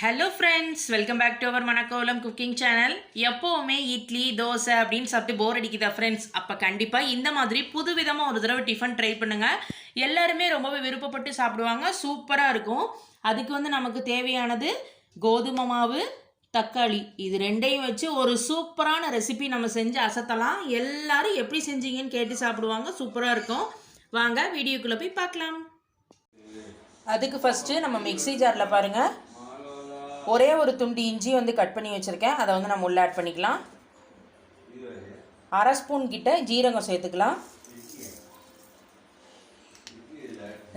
Hello friends welcome back to our Manakolam cooking channel எப்போவுமே இட்லி தோசை அப்படின்னு சாப்பிட்டு போர் அடிக்குதா ஃப்ரெண்ட்ஸ் அப்போ கண்டிப்பாக இந்த மாதிரி புதுவிதமாக ஒரு தடவை டிஃபன் ட்ரை பண்ணுங்கள் எல்லாருமே ரொம்பவே விருப்பப்பட்டு சாப்பிடுவாங்க. சூப்பராக இருக்கும். அதுக்கு வந்து நமக்கு தேவையானது கோதுமை மாவு தக்காளி. இது ரெண்டையும் வச்சு ஒரு சூப்பரான ரெசிபி நம்ம செஞ்சு அசத்தலாம். எல்லாரும் எப்படி செஞ்சீங்கன்னு கேட்டு சாப்பிடுவாங்க. சூப்பராக இருக்கும். வாங்க வீடியோக்குள்ளே போய் பார்க்கலாம். அதுக்கு ஃபஸ்ட்டு நம்ம மிக்ஸி ஜாரில் பாருங்கள் ஒரே ஒரு துண்டு இஞ்சி வந்து கட் பண்ணி வச்சுருக்கேன். அதை வந்து நம்ம உள்ள ஆட் பண்ணிக்கலாம். அரை ஸ்பூன் கிட்ட ஜீரகம் சேர்த்துக்கலாம்.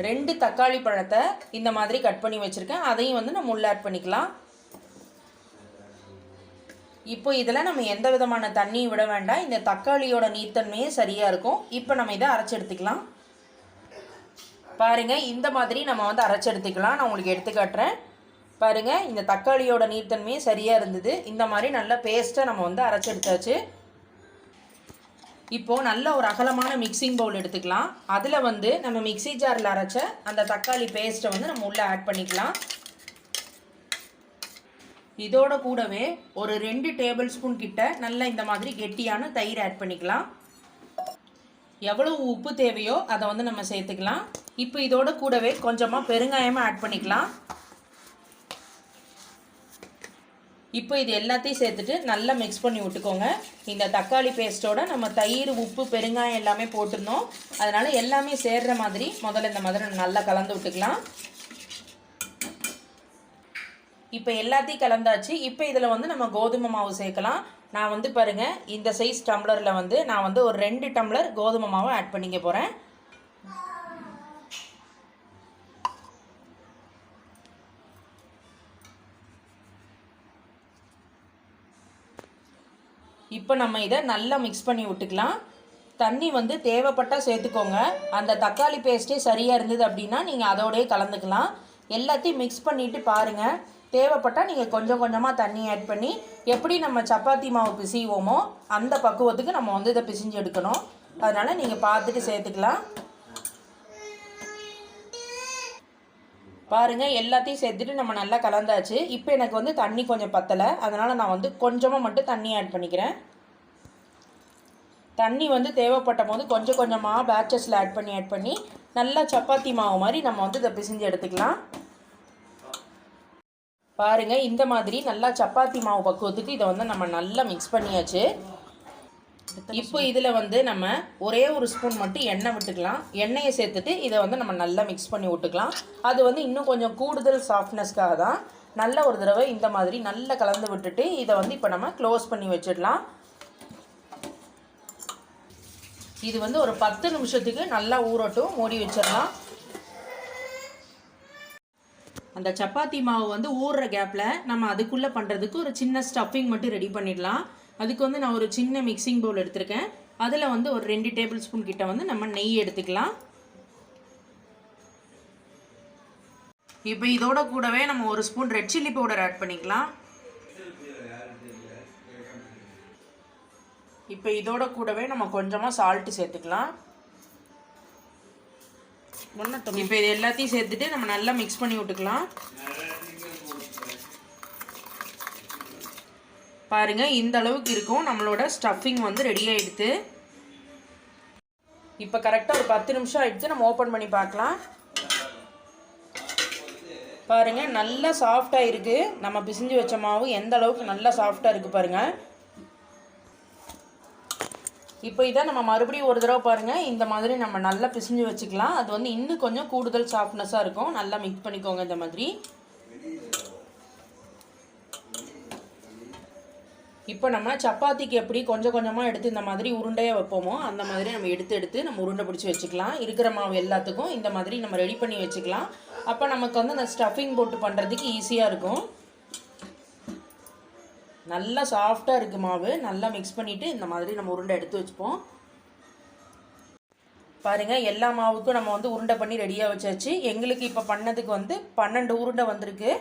ரெண்டு தக்காளி பழத்தை இந்த மாதிரி கட் பண்ணி வச்சுருக்கேன். அதையும் வந்து நம்ம உள்ள ஆட் பண்ணிக்கலாம். இப்போ இதில் நம்ம எந்த விதமான தண்ணியும் விட வேண்டாம். இந்த தக்காளியோட நீர்த்தன்மையே சரியாக இருக்கும். இப்போ நம்ம இதை அரைச்சி எடுத்துக்கலாம். பாருங்கள் இந்த மாதிரி நம்ம வந்து அரைச்சி எடுத்துக்கலாம். நான் உங்களுக்கு எடுத்து காட்டுறேன். பாருங்கள் இந்த தக்காளியோட நீர்த்தன்மையே சரியாக இருந்தது. இந்த மாதிரி நல்ல பேஸ்ட்டை நம்ம வந்து அரைச்சி எடுத்தாச்சு. இப்போது நல்ல ஒரு அகலமான மிக்சிங் பவுல் எடுத்துக்கலாம். அதில் வந்து நம்ம மிக்ஸி ஜாரில் அரைச்ச அந்த தக்காளி பேஸ்ட்டை வந்து நம்ம உள்ளே ஆட் பண்ணிக்கலாம். இதோட கூடவே ஒரு ரெண்டு டேபிள் ஸ்பூன் கிட்ட நல்ல இந்த மாதிரி கெட்டியான தயிர் ஆட் பண்ணிக்கலாம். எவ்வளவு உப்பு தேவையோ அதை வந்து நம்ம சேர்த்துக்கலாம். இப்போ இதோட கூடவே கொஞ்சமாக பெருங்காயமாக ஆட் பண்ணிக்கலாம். இப்போ இது எல்லாத்தையும் சேர்த்துட்டு நல்லா மிக்ஸ் பண்ணி விட்டுக்கோங்க. இந்த தக்காளி பேஸ்ட்டோட நம்ம தயிர் உப்பு பெருங்காயம் எல்லாமே போட்டிருந்தோம். அதனால் எல்லாமே சேர்கிற மாதிரி முதல்ல இந்த மாதிரி நல்லா கலந்து விட்டுக்கலாம். இப்போ எல்லாத்தையும் கலந்தாச்சு. இப்போ இதில் வந்து நம்ம கோதுமை மாவு சேர்க்கலாம். நான் வந்து பாருங்கள் இந்த சைஸ் டம்ளரில் வந்து நான் வந்து ஒரு ரெண்டு டம்ளர் கோதுமை மாவு ஆட் பண்ணிக்க போகிறேன் இப்போ நம்ம இதை நல்லா மிக்ஸ் பண்ணி விட்டுக்கலாம். தண்ணி வந்து தேவைப்பட்டால் சேர்த்துக்கோங்க. அந்த தக்காளி பேஸ்ட்டே சரியாக இருந்தது அப்படின்னா நீங்கள் அதோடய கலந்துக்கலாம். எல்லாத்தையும் மிக்ஸ் பண்ணிவிட்டு பாருங்கள் தேவைப்பட்டால் நீங்கள் கொஞ்சம் கொஞ்சமாக தண்ணி ஆட் பண்ணி எப்படி நம்ம சப்பாத்தி மாவு பிசிவோமோ அந்த பக்குவத்துக்கு நம்ம வந்து இதை பிசிஞ்சு எடுக்கணும். அதனால் நீங்கள் பார்த்துட்டு சேர்த்துக்கலாம். பாருங்கள் எல்லாத்தையும் சேர்த்துட்டு நம்ம நல்லா கலந்தாச்சு. இப்போ எனக்கு வந்து தண்ணி கொஞ்சம் பத்தலை. அதனால் நான் வந்து கொஞ்சமாக மட்டும் தண்ணி ஆட் பண்ணிக்கிறேன். தண்ணி வந்து தேவைப்பட்ட போது கொஞ்சம் கொஞ்சமாக பேட்சஸில் ஆட் பண்ணி ஆட் பண்ணி நல்லா சப்பாத்தி மாவு மாதிரி நம்ம வந்து இதை பிசிஞ்சு எடுத்துக்கலாம். பாருங்கள் இந்த மாதிரி நல்லா சப்பாத்தி மாவு பக்குவத்துக்கு இதை வந்து நம்ம நல்லா மிக்ஸ் பண்ணியாச்சு. இப்போ இதில் வந்து நம்ம ஒரே ஒரு ஸ்பூன் மட்டும் எண்ணெய் விட்டுக்கலாம். எண்ணெயை சேர்த்துட்டு இதை வந்து நம்ம நல்லா மிக்ஸ் பண்ணி விட்டுக்கலாம். அது வந்து இன்னும் கொஞ்சம் கூடுதல் சாஃப்ட்னஸ்க்காக தான் நல்ல ஒரு தடவை இந்த மாதிரி நல்லா கலந்து விட்டுட்டு இதை வந்து இப்போ நம்ம க்ளோஸ் பண்ணி வச்சிடலாம். இது வந்து ஒரு பத்து நிமிஷத்துக்கு நல்லா ஊறட்டும் மூடி வச்சிடலாம். அந்த சப்பாத்தி மாவு வந்து ஊறுற கேப்பில் நம்ம அதுக்குள்ளே பண்ணுறதுக்கு ஒரு சின்ன ஸ்டஃபிங் மட்டும் ரெடி பண்ணிடலாம். அதுக்கு வந்து நான் ஒரு சின்ன மிக்சிங் பவுல் எடுத்திருக்கேன். அதில் வந்து ஒரு ரெண்டு டேபிள் ஸ்பூன் கிட்ட வந்து நம்ம நெய் எடுத்துக்கலாம். இப்போ இதோட கூடவே நம்ம ஒரு spoon red chilli powder add பண்ணிக்கலாம். இப்போ இதோட கூடவே நம்ம கொஞ்சமாக சால்ட்டு சேர்த்துக்கலாம். இப்போ இது எல்லாத்தையும் சேர்த்துட்டு நம்ம நல்லா மிக்ஸ் பண்ணி விட்டுக்கலாம். பாருங்க இந்த அளவுக்கு இருக்கும். நம்மளோட ஸ்டஃபிங் வந்து ரெடி ஆகிடுது இப்போ கரெக்டாக ஒரு பத்து நிமிஷம் ஆகிடுச்சு நம்ம ஓப்பன் பண்ணி பார்க்கலாம். பாருங்க நல்லா சாஃப்டாக இருக்குது நம்ம பிசிஞ்சு வச்ச மாவு எந்த அளவுக்கு நல்லா சாஃப்டாக இருக்குது பாருங்கள் இப்போ இதை நம்ம மறுபடியும் ஒரு தடவை பாருங்கள் இந்த மாதிரி நம்ம நல்லா பிசிஞ்சு வச்சுக்கலாம். அது வந்து இன்னும் கொஞ்சம் கூடுதல் சாஃப்ட்னஸாக இருக்கும். நல்லா மிக்ஸ் பண்ணிக்கோங்க இந்த மாதிரி. இப்போ நம்ம சப்பாத்திக்கு எப்படி கொஞ்சம் கொஞ்சமாக எடுத்து இந்த மாதிரி உருண்டையாக வைப்போமோ அந்த மாதிரி நம்ம எடுத்து எடுத்து நம்ம உருண்டை பிடிச்சி வச்சுக்கலாம். இருக்கிற மாவு எல்லாத்துக்கும் இந்த மாதிரி நம்ம ரெடி பண்ணி வச்சுக்கலாம். அப்போ நமக்கு வந்து அந்த ஸ்டஃபிங் போட்டு பண்ணுறதுக்கு ஈஸியாக இருக்கும். நல்லா சாஃப்டாக இருக்குது மாவு. நல்லா மிக்ஸ் பண்ணிவிட்டு இந்த மாதிரி நம்ம உருண்டை எடுத்து வச்சுப்போம். பாருங்கள் எல்லா மாவுக்கும் நம்ம வந்து உருண்டை பண்ணி ரெடியாக வச்சாச்சு. எங்களுக்கு இப்போ பண்ணதுக்கு வந்து பன்னெண்டு உருண்டை வந்திருக்கு.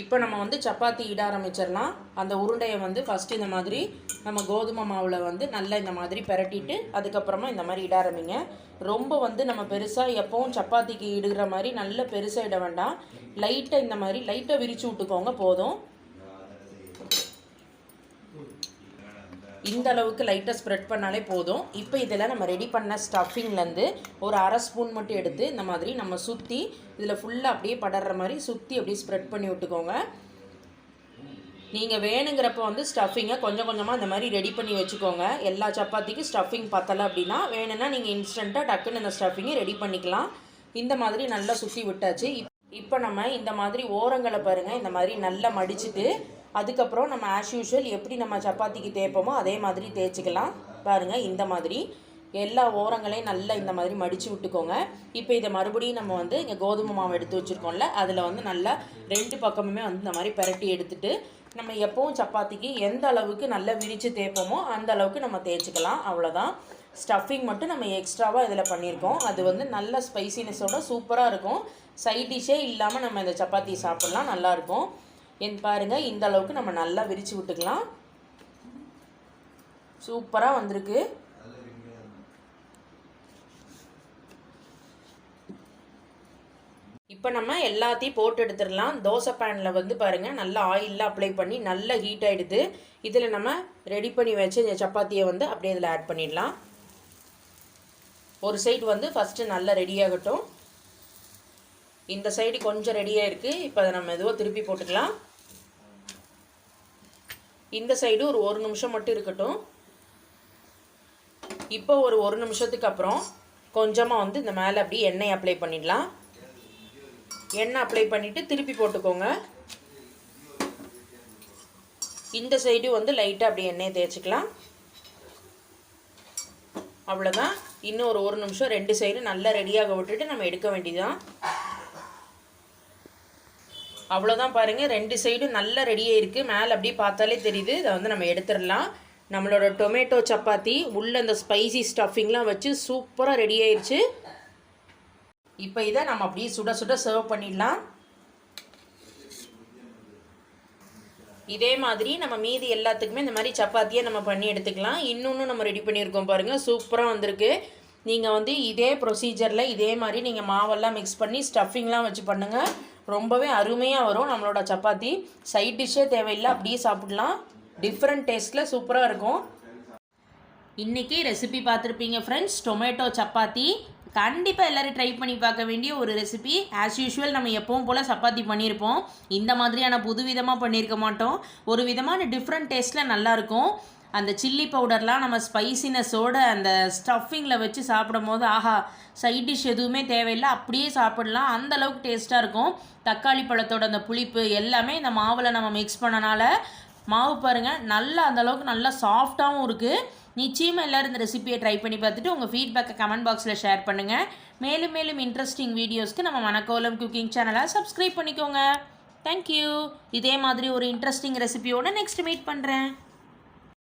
இப்போ நம்ம வந்து சப்பாத்தி இட ஆரம்பிச்சிடலாம். அந்த உருண்டையை வந்து ஃபஸ்ட்டு இந்த மாதிரி நம்ம கோதுமை மாவில் வந்து நல்லா இந்த மாதிரி பிரட்டிட்டு அதுக்கப்புறமா இந்த மாதிரி இட ஆரம்பிங்க. ரொம்ப வந்து நம்ம பெருசாக எப்போவும் சப்பாத்திக்கு இடுகிற மாதிரி நல்ல பெருசாக இட வேண்டாம். லைட்டாக இந்த மாதிரி லைட்டாக விரித்து விட்டுக்கோங்க போதும். இந்த அளவுக்கு லைட்டாக ஸ்ப்ரெட் பண்ணாலே போதும். இப்போ இதில் நம்ம ரெடி பண்ண ஸ்டஃபிங்லேருந்து ஒரு அரை ஸ்பூன் மட்டும் எடுத்து இந்த மாதிரி நம்ம சுற்றி இதில் ஃபுல்லாக அப்படியே படர்ற மாதிரி சுற்றி அப்படியே ஸ்ப்ரெட் பண்ணி விட்டுக்கோங்க. நீங்கள் வேணுங்கிறப்ப வந்து ஸ்டஃபிங்கை கொஞ்சம் கொஞ்சமாக இந்த மாதிரி ரெடி பண்ணி வச்சுக்கோங்க. எல்லா சப்பாத்திக்கும் ஸ்டஃபிங் பத்தலை அப்படின்னா வேணும்னா நீங்கள் இன்ஸ்டண்ட்டாக டக்குன்னு இந்த ஸ்டஃபிங்கை ரெடி பண்ணிக்கலாம். இந்த மாதிரி நல்லா சுற்றி விட்டாச்சு. இப் இப்போ நம்ம இந்த மாதிரி ஓரங்களை பாருங்கள் இந்த மாதிரி நல்லா மடிச்சுட்டு அதுக்கப்புறம் நம்ம ஆஸ் யூஷுவல் எப்படி நம்ம சப்பாத்திக்கு தேய்ப்போமோ அதே மாதிரி தேய்ச்சிக்கலாம். பாருங்கள் இந்த மாதிரி. எல்லா ஓரங்களையும் நல்லா இந்த மாதிரி மடித்து விட்டுக்கோங்க. இப்போ இதை மறுபடியும் நம்ம வந்து இங்கே கோதுமை மாவு எடுத்து வச்சுருக்கோம்ல அதில் வந்து நல்லா ரெண்டு பக்கமுமே வந்து இந்த மாதிரி பிரட்டி எடுத்துட்டு நம்ம எப்போவும் சப்பாத்திக்கு எந்த அளவுக்கு நல்லா விரித்து தேய்ப்போமோ அந்த அளவுக்கு நம்ம தேய்ச்சிக்கலாம். அவ்வளோதான் ஸ்டஃபிங் மட்டும் நம்ம எக்ஸ்ட்ராவாக இதில் பண்ணியிருக்கோம் அது வந்து நல்ல ஸ்பைசினஸோட சூப்பராக இருக்கும். சைட் டிஷ்ஷே இல்லாமல் நம்ம இந்த சப்பாத்தி சாப்பிட்லாம். நல்லாயிருக்கும் என் பாருங்கள் இந்த அளவுக்கு நம்ம நல்லா விரித்து விட்டுக்கலாம். சூப்பராக வந்திருக்கு. இப்போ நம்ம எல்லாத்தையும் போட்டு எடுத்துடலாம். தோசை பேனில் வந்து பாருங்கள் நல்லா ஆயிலெலாம் அப்ளை பண்ணி நல்லா ஹீட் ஆகிடுது இதில் நம்ம ரெடி பண்ணி வச்ச இந்த சப்பாத்தியை வந்து அப்படியே இதில் ஆட் பண்ணிடலாம். ஒரு சைடு வந்து ஃபஸ்ட்டு நல்லா ரெடி ஆகட்டும். இந்த சைடு கொஞ்சம் ரெடியாக இருக்குது இப்போ அதை நம்ம எதுவோ திருப்பி போட்டுக்கலாம். இந்த சைடு ஒரு ஒரு நிமிஷம் மட்டும் இருக்கட்டும். இப்போ ஒரு ஒரு நிமிஷத்துக்கு அப்புறம் கொஞ்சமாக வந்து இந்த மேலே அப்படியே எண்ணெய் அப்ளை பண்ணிடலாம். எண்ணெய் அப்ளை பண்ணிவிட்டு திருப்பி போட்டுக்கோங்க. இந்த சைடு வந்து லைட்டாக அப்படி எண்ணெயை தேய்ச்சிக்கலாம். அவ்வளோதான் இன்னும் ஒரு ஒரு நிமிஷம் ரெண்டு சைடு நல்லா ரெடியாக விட்டுட்டு நம்ம எடுக்க வேண்டியதுதான். அவ்வளோதான் பாருங்கள் ரெண்டு சைடும் நல்லா ரெடியாக இருக்குது மேலே அப்படியே பார்த்தாலே தெரியுது. இதை வந்து நம்ம எடுத்துடலாம். நம்மளோட டொமேட்டோ சப்பாத்தி உள்ளே அந்த ஸ்பைசி ஸ்டஃபிங்லாம் வச்சு சூப்பராக ரெடி ஆயிடுச்சு இப்போ இதை நம்ம அப்படியே சுட சுட சர்வ் பண்ணிடலாம். இதே மாதிரி நம்ம மீதி எல்லாத்துக்குமே இந்த மாதிரி சப்பாத்தியை நம்ம பண்ணி எடுத்துக்கலாம். இன்னொன்று நம்ம ரெடி பண்ணியிருக்கோம் பாருங்கள் சூப்பராக வந்திருக்கு. நீங்கள் வந்து இதே ப்ரொசீஜரில் இதே மாதிரி நீங்கள் மாவெல்லாம் மிக்ஸ் பண்ணி ஸ்டஃபிங்லாம் வச்சு பண்ணுங்கள் ரொம்பவே அருமையாக வரும். நம்மளோட சப்பாத்தி. சைட் டிஷ்ஷே தேவையில்லை. அப்படியே சாப்பிட்லாம். டிஃப்ரெண்ட் டேஸ்ட்டில் சூப்பராக இருக்கும். இன்றைக்கி ரெசிபி பார்த்துருப்பீங்க ஃப்ரெண்ட்ஸ் டொமேட்டோ சப்பாத்தி. கண்டிப்பாக எல்லோரும் ட்ரை பண்ணி பார்க்க வேண்டிய ஒரு ரெசிபி ஆஸ் யூஷுவல் நம்ம எப்பவும் போல் சப்பாத்தி பண்ணியிருப்போம் இந்த மாதிரியான புது விதமாக பண்ணியிருக்க மாட்டோம். ஒரு விதமான டிஃப்ரெண்ட் டேஸ்ட்டில் நல்லாயிருக்கும் அந்த சில்லி பவுடர்லாம் நம்ம ஸ்பைசினஸோட அந்த ஸ்டஃபிங்கில் வச்சு சாப்பிடும் போது ஆஹா சைட் டிஷ் எதுவுமே தேவையில்லை அப்படியே சாப்பிடலாம். அந்த அளவுக்கு டேஸ்ட்டாக இருக்கும். தக்காளி பழத்தோட அந்த புளிப்பு எல்லாமே இந்த மாவில் நம்ம மிக்ஸ் பண்ணனால மாவு பாருங்கள் நல்லா அந்தளவுக்கு நல்லா சாஃப்டாகவும் இருக்குது நிச்சயமாக எல்லோரும் இந்த ரெசிபியை ட்ரை பண்ணி பார்த்துட்டு உங்கள் ஃபீட்பேக்கை கமெண்ட் பாக்ஸில் ஷேர் பண்ணுங்கள் மேலும் மேலும் இன்ட்ரெஸ்டிங் வீடியோஸ்க்கு நம்ம மணக்கோலம் குக்கிங் சேனலை சப்ஸ்கிரைப் பண்ணிக்கோங்க. தேங்க்யூ இதே மாதிரி ஒரு இன்ட்ரெஸ்டிங் ரெசிபியோடு நெக்ஸ்ட் மீட் பண்ணுறேன்